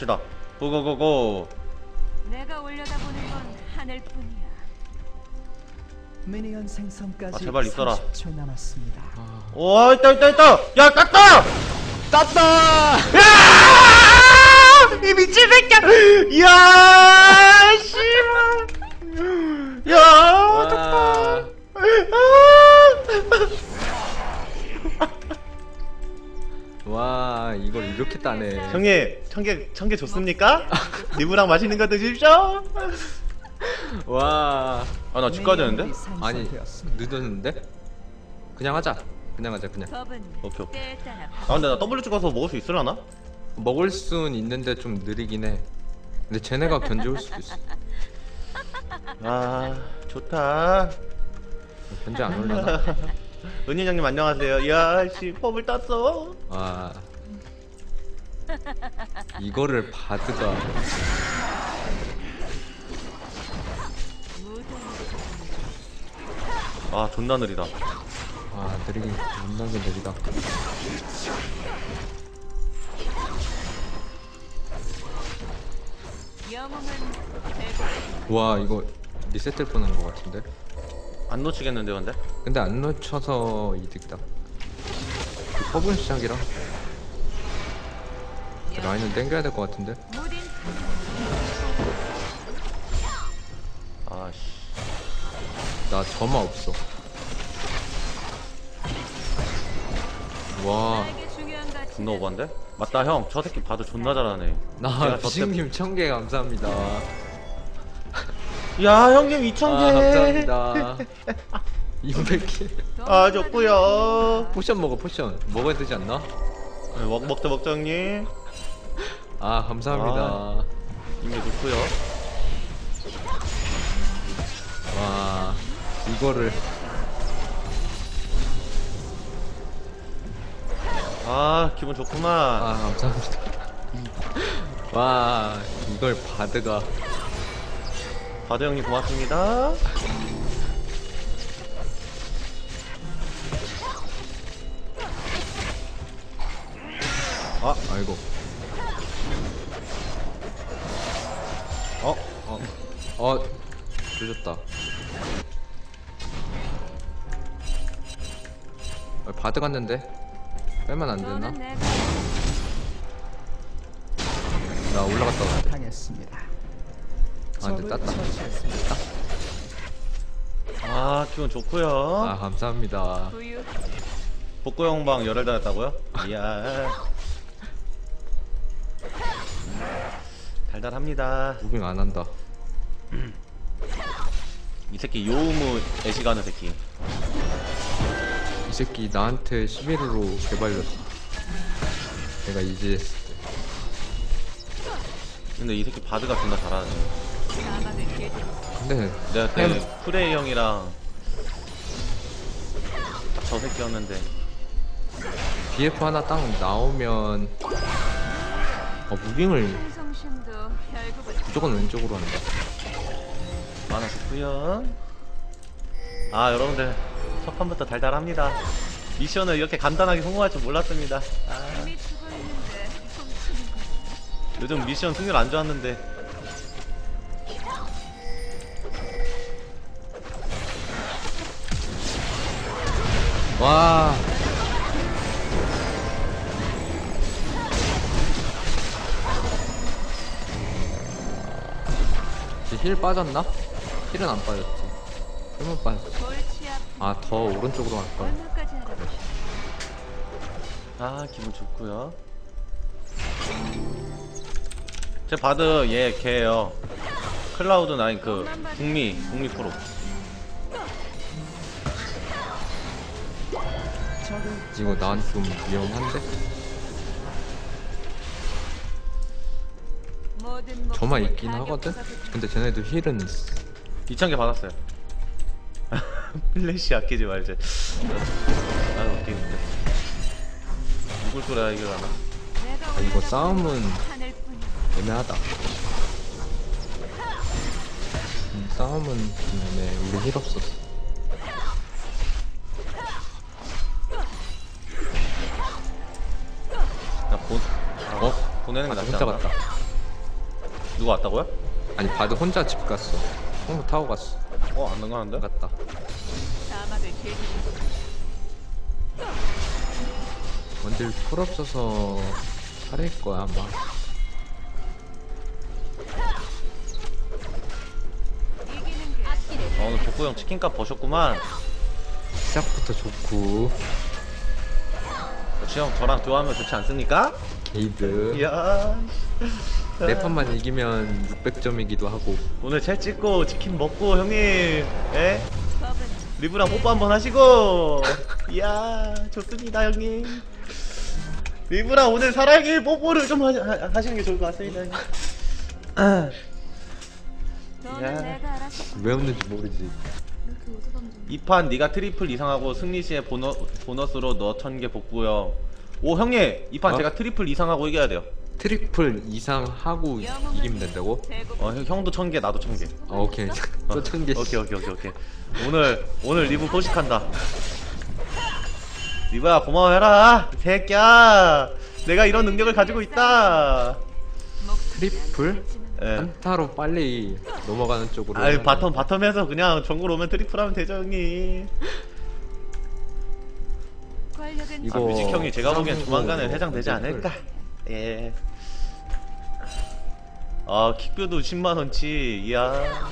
갑시다 고고고고 내가 올려다보는 건 하늘뿐이야. 미니언 생성까지 아, 제발 있어라. 30초 남았습니다. 오 있다 있다 있다 야 땄다 땄다! 야! 이 미친 새끼야 야 씨발 야 와, 와 이걸 이렇게 따네. 형님 천개 줬습니까? 리브랑 맛있는 거 드십시오 와, 아 나 집 가야 되는데? 아니. 늦었는데? 그냥 하자. 그냥 하자 그냥. 오케이, 오케이. 아 근데 나 W 찍어서 먹을 수 있으려나? 먹을 순 있는데 좀 느리긴 해. 근데 쟤네가 견제올 수도 있어. 아 좋다 견제 안 올라나? 은희 형님 안녕하세요 야씨 펍을 땄어 와. 이거를 바드가 아 존나 느리다 아 느리긴 존나게 느리다. 와 이거 리셋될 뻔한 것 같은데? 안 놓치겠는데 근데? 근데 안 놓쳐서 이득이다. 그 퍼블 시작이라 그 라인은 땡겨야 될 것 같은데? 아씨 나 점화 없어. 와. 존나 오반데? 맞다 형 저 새끼 봐도 존나 잘하네 나 비식님 천개 감사합니다. 야 형님 2천 아 개 감사합니다. 200개. 아 좋구요 포션 먹어 포션 먹어야 되지 않나? 네, 먹, 먹자 먹자 형님 아 감사합니다. 이게 좋구요 와 이거를 아 기분 좋구만 아 감사합니다. 와 이걸 바드가 바드 형님 고맙습니다 아 아이고 어? 어 어, 조졌다. 아, 바드 갔는데 빼면 안 됐나? 나 올라갔다 왔는데. 당했습니다. 아, 근데 땄다. 처치했습니다. 아 기분 좋구요 아 감사합니다. 복구 형방 열혈 달았다고요? 이야 달달합니다 무빙 안 한다. 이 새끼 요우무 애시가는 새끼 이 새끼 나한테 11호로 개발렸어. 내가 이제 했을 때. 근데 이 새끼 바드가 존나 잘하네 근데 내가 그때 햄. 프레이 형이랑 딱 저 새끼였는데 BF 하나 딱 나오면 어, 무빙을 무조건 왼쪽으로 한다. 많아 좋구요 아 여러분들 첫 판부터 달달합니다 미션을 이렇게 간단하게 성공할 줄 몰랐습니다 아. 요즘 미션 승률 안 좋았는데 와. 힐 빠졌나? 힐은 안 빠졌지. 힐만 아픈 아, 더 오른쪽으로 갈 알아보시 아 기분 좋구요 제 바드 얘 걔예요 클라우드 나인 그 북미 북미 프로 이거 나한테 좀 위험한데? 저만 있긴 하거든? 근데 쟤네도 힐은 있어. 2,000개 받았어요 플래시 아끼지 말지 나는 웃기는데 누굴 하나 내가 아, 이거 싸움은. 애매하다. 음, 싸움은 좀 애매해. 우리 힐 없었어. 보, 어? 보내는 게 아, 낫지 혼자 않나? 갔다. 누가 왔다고요? 아니 바드 혼자 집 갔어 홍보 타고 갔어 어, 안 나가는데? 갔다 사막을 길들이고 원딜 풀 없어서 살일 거야 아마 이기는 게 어, 오늘 복구 형 치킨값 버셨구만. 시작부터 좋고 역시 형 저랑 듀오하면 좋지 않습니까? 게이드 이야. 네 판만 이기면 600점이기도 하고 오늘 잘 찍고 치킨 먹고 형님, 예? 법은 리브랑 뽀뽀 한번 하시고. 이야, 좋습니다 형님. 리브랑 오늘 사랑해 뽀뽀를 좀 하, 하, 하 시는 게 좋을 것 같습니다. 형님. 아, 왜 없는지 모르지 이 판 네가 트리플 이상하고 승리 시에 보너, 보너스로 너 천 개 복구요. 오 형님, 이 판 어? 제가 트리플 이상하고 이겨야 돼요. 트리플 이상 하고 이기면 된다고? 어 형, 형도 천 개, 나도 천 개. 아 오케이 또 천개 오케이 오케이 오케이 오케이 오늘 오늘 리브 소식한다 리브야 고마워해라 새끼야 내가 이런 능력을 가지고 있다 트리플? 예. 한타로 빨리 넘어가는 쪽으로 해야 바텀 돼. 바텀에서 그냥 정글 오면 트리플 하면 되죠 형님 이거 아, 뮤직 형이 제가 보기엔 쌍둥이 조만간에 뭐 회장 되지 트리플. 않을까 예. 아 킥뷰도 10만원치 이야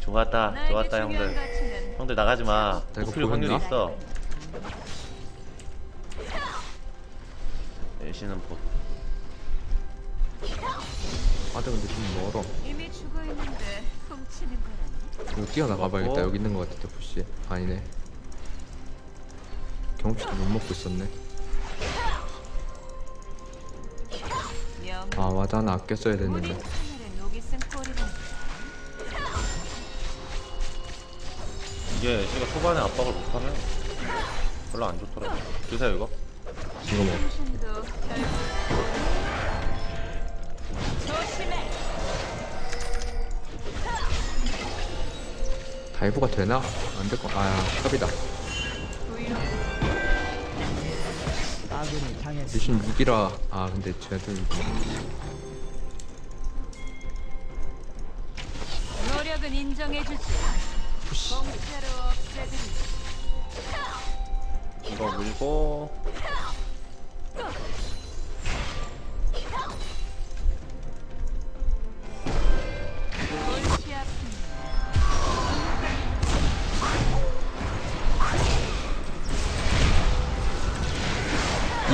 좋았다 좋았다 형들 형들 나가지마 뽑힐 확률이? 있어 내시는 보아 근데 좀 멀어 이미 죽어 있는데 훔치는 거라니. 이거 뛰어나가 봐야겠다 어? 여기 있는 거 같은데 부시 아니네 경치도 못 먹고 있었네 명. 아 와드 하나 아껴 써야 됐는데. 이게 제가 초반에 압박을 못하면 별로 안 좋더라고 드세요 이거 이거 뭐. 다이브가 되나? 안될 거. 아야 탑이다. 대신 6이라. 아 근데 쟤들 노력은 인정해주지. 이거 물고.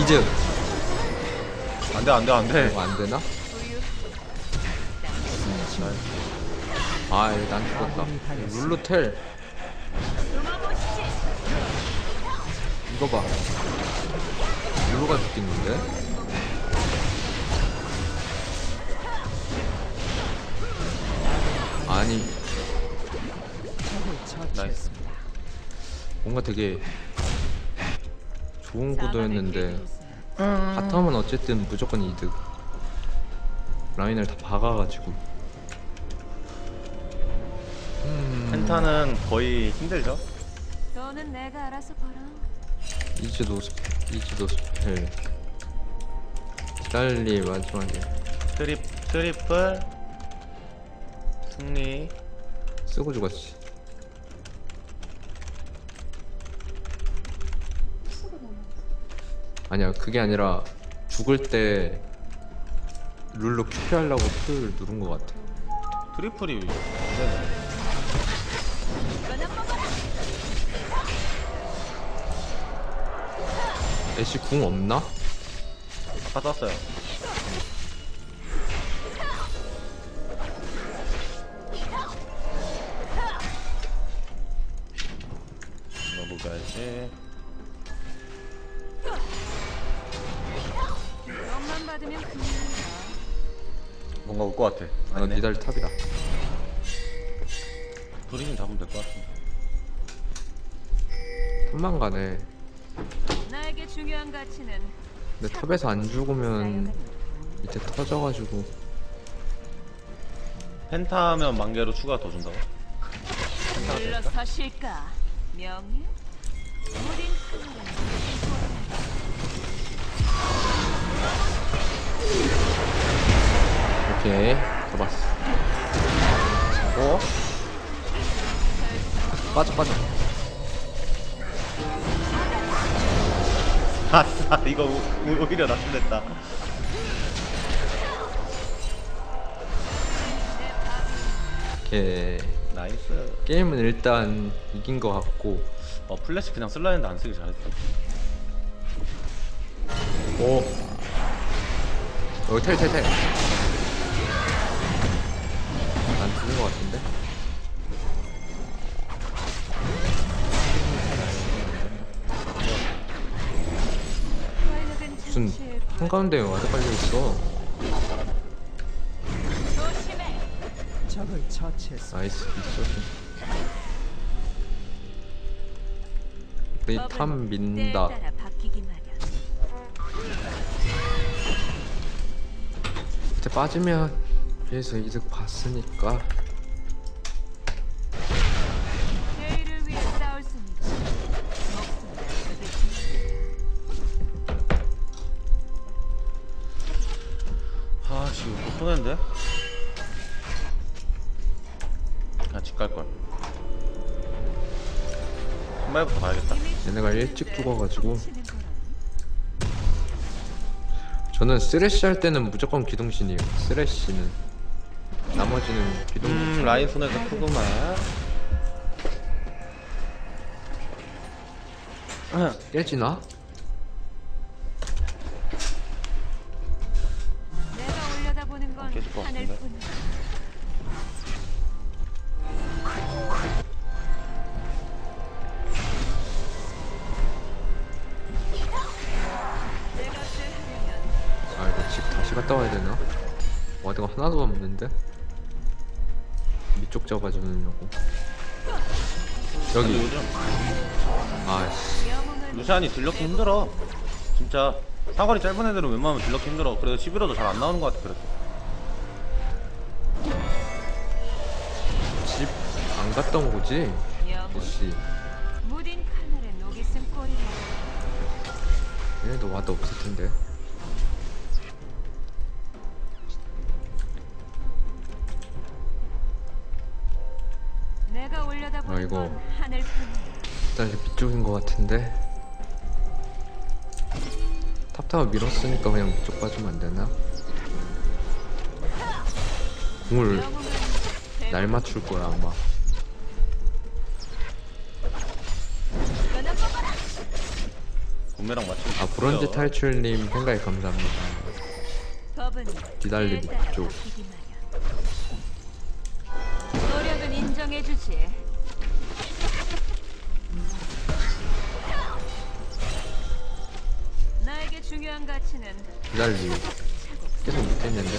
이즈 안돼 안돼 안돼 이거 안 되나? 부유. 아난 죽었다. 룰루텔. 이거 봐. 룰루가 죽겠는데? 아니 처치했습니다. 뭔가 되게 좋은 구도였는데 바텀은 어쨌든 무조건 이득. 라인을 다 박아가지고. 음, 펜타는 거의 힘들죠 너는 내가 알아서 봐라. 이즈도 스- 이즈도 스펠. 기달리 마지막에 트리, 트리플 승리 쓰고 죽었지. 아니야 그게 아니라 죽을 때 룰로 큐피 하려고 Q를 누른 것 같아. 트리플이 안 되네 애쉬 궁 없나? 아까 썼어요 넣어보가야지 받으면 큰일이다. 뭔가 올 것 같아 아 아니네 니달 탑이다. 브리즘 잡으면 될 것 같은데 탑만 가네. 나에게 중요한 가치는 근데 탑에서 안 죽으면 밑에 터져가지고 펜타 하면 만 개로 추가 더 준다고? 물러서실까? 명예? 우린 오케이. 잡았어. 어? 빠져 빠져. 아싸 이거 오- 오히려 낫습니다. 오케이. 나이스. 게임은 일단 이긴 것 같고. 어 플래시 그냥 쓸라 했는데 안 쓰기 잘했다. 오. 여기 텔텔텔 안 뜨는 것 같은데 무슨. 한가운데 조심해. 적을 처치했습니다. 나이스 법은 탐 민다. 이제 빠지면 위에서 이득 봤으니까. 아 지금 못 보냈는데? 그냥 집 갈걸 신발부터 가야겠다 얘네가 일찍 죽어가지고. 저는 쓰레쉬 할 때는 무조건 기동신이에요 쓰레쉬는 나머지는 기동신 음 라인 손에서 크구만 깨지나? 내가 올려다보는 건 깨질 것 같은데? 아 이거 집 다시 갔다 와야 되나? 와드가 하나도 없는데? 위쪽 잡아주려고. 여기. 요즘. 아씨. 영웅은 루시안이 들렸기 힘들어. 진짜 사거리 짧은 애들은 웬만하면 들렸기 힘들어. 그래서 11호도 잘 안 나오는 것 같아 그래서 집안 갔던 거지? 꼴이라 얘네도 와드 없을 텐데 이거. 일단 밑쪽인 것 같은데 탑타워 밀었으니까 그냥 밑쪽 빠지면 안 되나? 공을 날 맞출 거야 아마. 구매랑 맞추면 아 브론즈. 탈출님 생각에 감사합니다 기다림 마련. 노력은 인정해주지. 기다리 계속 못했는데?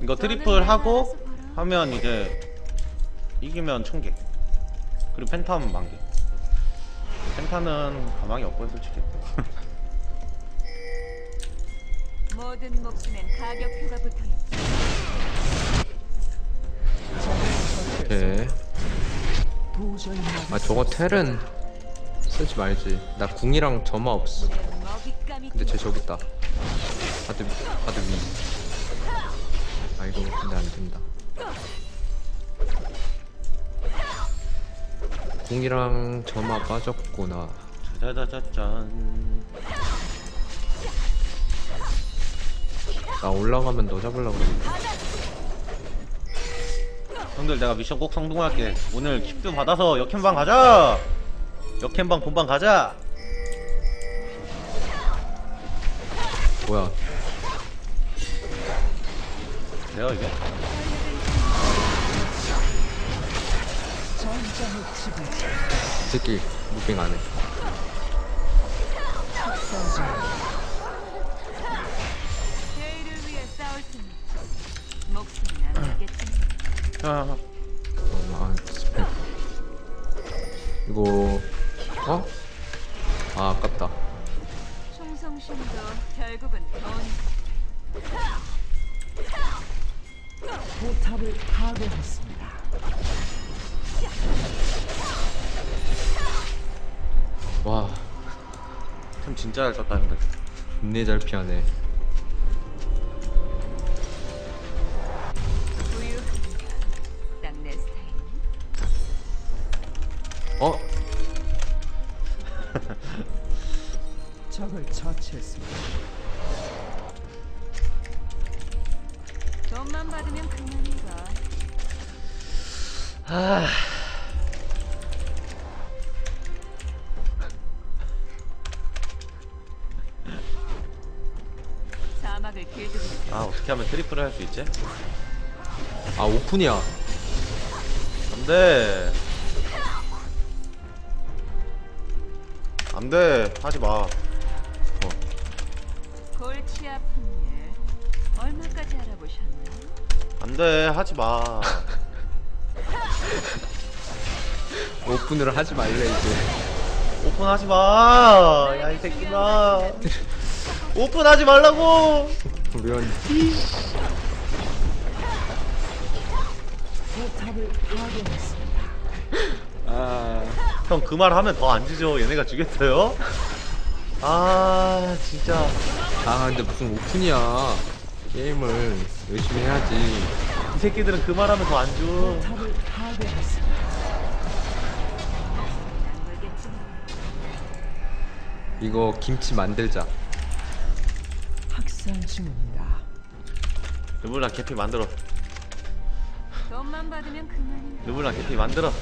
이거 트리플 하고. 하면 이제 이기면 1000개. 그리고 펜타는 만개. 펜타는 가망이 없고요 솔직히. 모든 목숨엔 가격표가 붙어있지. 오케이 아 저거 텔은 쓰지 말지 나 궁이랑 점화 없어 근데 쟤 저기 있다 바드 바드 위. 아 이거 근데 안 된다. 궁이랑 점화 빠졌구나. 짜자자잔 나 올라가면 너 잡으려고 그랬는데. 형들 내가 미션 꼭 성공할게 오늘 킵도 받아서 역캠방 가자 역캠방 본방 가자 뭐야? 내가 이게 이 새끼 무빙 안 해. 아 스펙. 이거 어? 아 아깝다. 충성심도 결국은 돈. 포탑을 파괴했습니다. 와 참 진짜 잘 쳤다 형들 존내 잘 피하네 어? 적을 처치했습니다. 돈만 받으면 그만이가. 아 사막을 길들이는 아 어떻게 하면 트리플을 할 수 있지? 아 오픈이야 안돼 안돼 하지마 어. 골치 아픈 일 얼마까지 알아보셨나? 안돼 하지마 오픈을 하지 말래 이제 오픈하지 마. 야 이 새끼가. 오픈하지 말라고. 우연 포탑을 파괴했습니다. 아 형 그 말 하면 더 안 지죠. 얘네가 주겠어요? 아 진짜. 아 근데 무슨 오픈이야 게임을 열심히 해야지 이 새끼들은 그 말 하면 더 안 줘. 포탑을 파괴했습니다. 안 걸겠지만 이거 김치 만들자 학살 중입니다. 르블랑 개피 만들어. 돈만 받으면 그만인가. 르블랑 개피 만들어.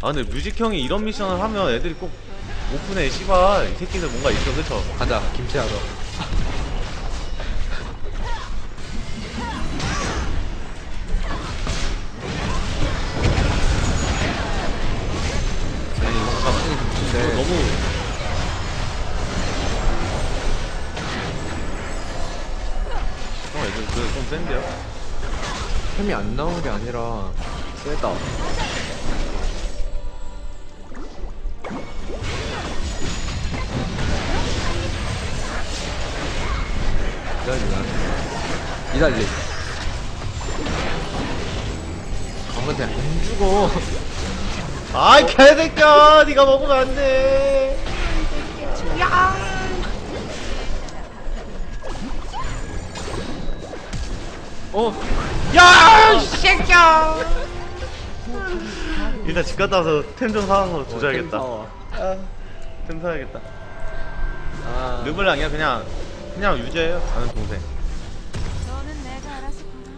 아 근데 뮤직 형이 이런 미션을 하면 애들이 꼭 오픈해. 씨발 이 새끼들 뭔가 있어 그쵸? 가자 김치 하러 잠깐만. 이거 네. 너무. 형 애들 그좀 센데요? 템이 안 나오는 게 아니라 세다 기다리나 기다리 아무한테 안 죽어 아이 개새끼야 네가 먹으면 안돼 어? 야! 이 새끼야! 일단 집 갔다 와서 템 좀 사와서 조져야겠다. 어, 아, 템 사야겠다. 아 르블랑이야 그냥 그냥 유재예요. 아는 동생. 너는 내가 알아서 보라.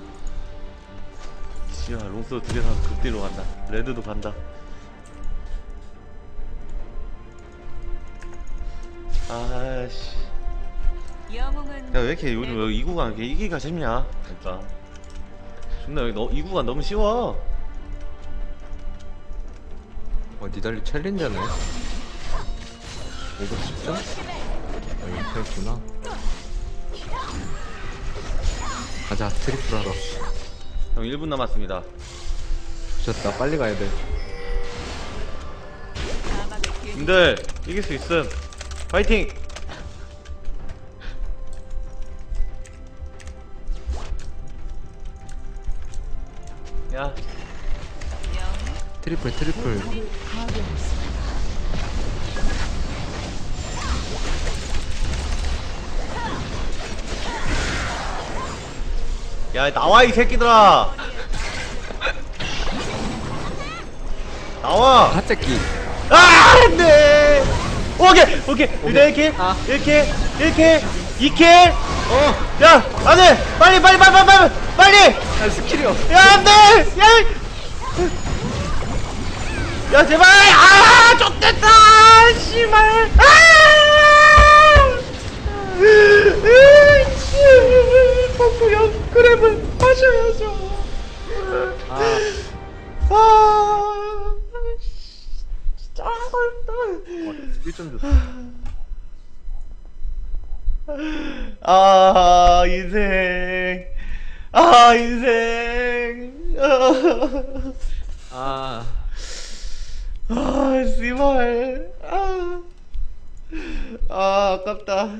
씨야 롱스 두개 사서 극딜로 간다. 레드도 간다. 아씨. 영웅은 야 왜 이렇게 요즘 여기 이 구간 이렇게 이기가 재밌냐? 그러니까. 존나 여기 너, 이 구간 너무 쉬워. 어, 니달리 챌린저네 510점? 아 이거 그랬구나 가자 트리플 하러 형 1분 남았습니다. 미쳤다 빨리 가야 돼 사막을 길들이는 님들 이길 수 있음. 파이팅! 야, 트리플 트리플. 야 나와 이 새끼들아! 나와! 핫새끼 아, 안돼! 오케이, 오케이. 일단 1킬, 아. 1킬, 1킬, 2킬. 어, 야, 안돼! 빨리, 빨리, 빨리, 빨리, 빨리! 아 스킬이 없어 야, 안돼! 야! 야, 제발! 아, 좆됐다! 씨발! 아! 으이 아, 인생. 아, 인생. 아. 아 아, 씨발. 아, 아, 아깝다.